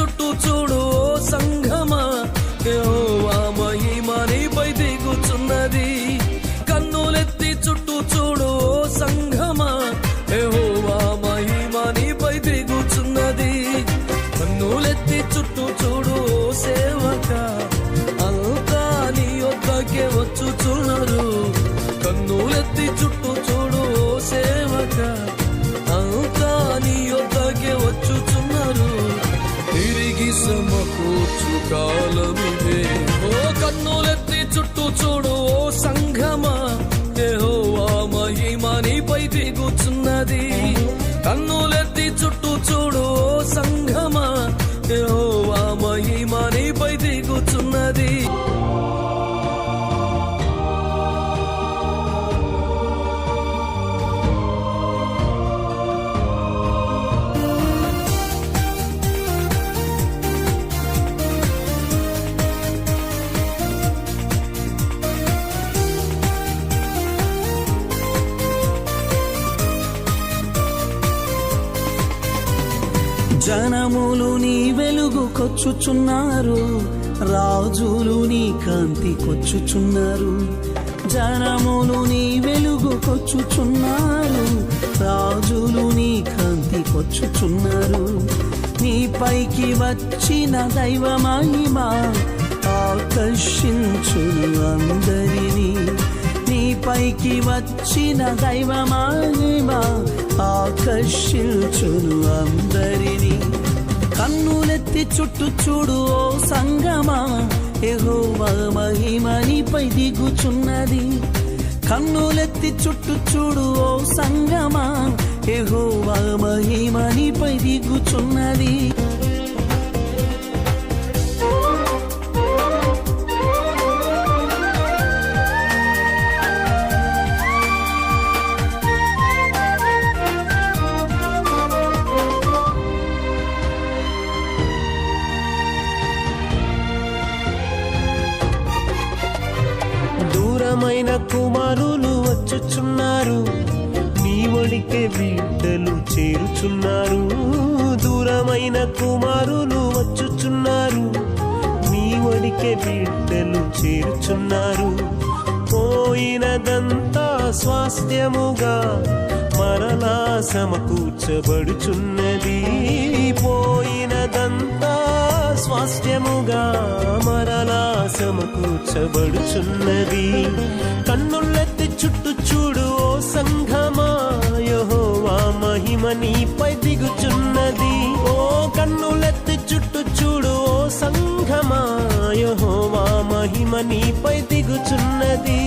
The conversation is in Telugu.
చుట్టూ చూడు ఓ సంఘమా. యెహోవా దిగుచున్నది. కన్నులెత్తి చుట్టూ చూడు ఓ సంఘమా. యెహోవా మహిమ దిగుచున్నది. కన్నులెత్తి చుట్టూ చూడు ఓ సేవకా. సమకూర్చు కాలమిదే. ఓ కన్నులెత్తి చుట్టూ చూడు ఓ సంఘమా. యెహోవా మహిమ పై దిగుచున్నది. కన్నులెత్తి చుట్టూ చూడు ఓ సంఘమా. యెహోవా జనములు నీ వెలుగు కొచ్చుచున్నారు. రాజులు నీ కాంతి కొచ్చుచున్నారు. జనములు నీ వెలుగు కొచ్చుచున్నారు. రాజులు నీ కాంతి కొచ్చుచున్నారు. నీ పైకి వచ్చిన దైవమహిమా పైకి వచ్చిన దైవ మహిమ ఆకర్షించును అందరినీ. కన్నులెత్తి చుట్టూ చూడు ఓ సంగమా ఎహోవా మహిమ నీపై దిగుచున్నది. కన్నులెత్తి చుట్టూ చూడు ఓ సంగమా ఎహోవా మహిమ నీపై దిగుచున్నది. దూరమైన కుమారులు వచ్చుచున్నారు. నీ ఒడికే బిడ్డలు చేరుచున్నారు. దూరమైన కుమారులు వచ్చుచున్నారు. నీ ఒడికే బిడ్డలు చేరుచున్నారు. పోయినదంతా స్వాస్థ్యముగా మరలా సమకూర్చబడుచున్నది. పో సమకూర్చబడుచున్నది కన్నులెత్తి చుట్టూ చూడు ఓ సంఘమాయోవా మహిమ నీపై దిగుచున్నది. ఓ కన్నులెత్తి చుట్టూ చూడు ఓ సంఘమాయోవా మహిమ నీపై దిగుచున్నది.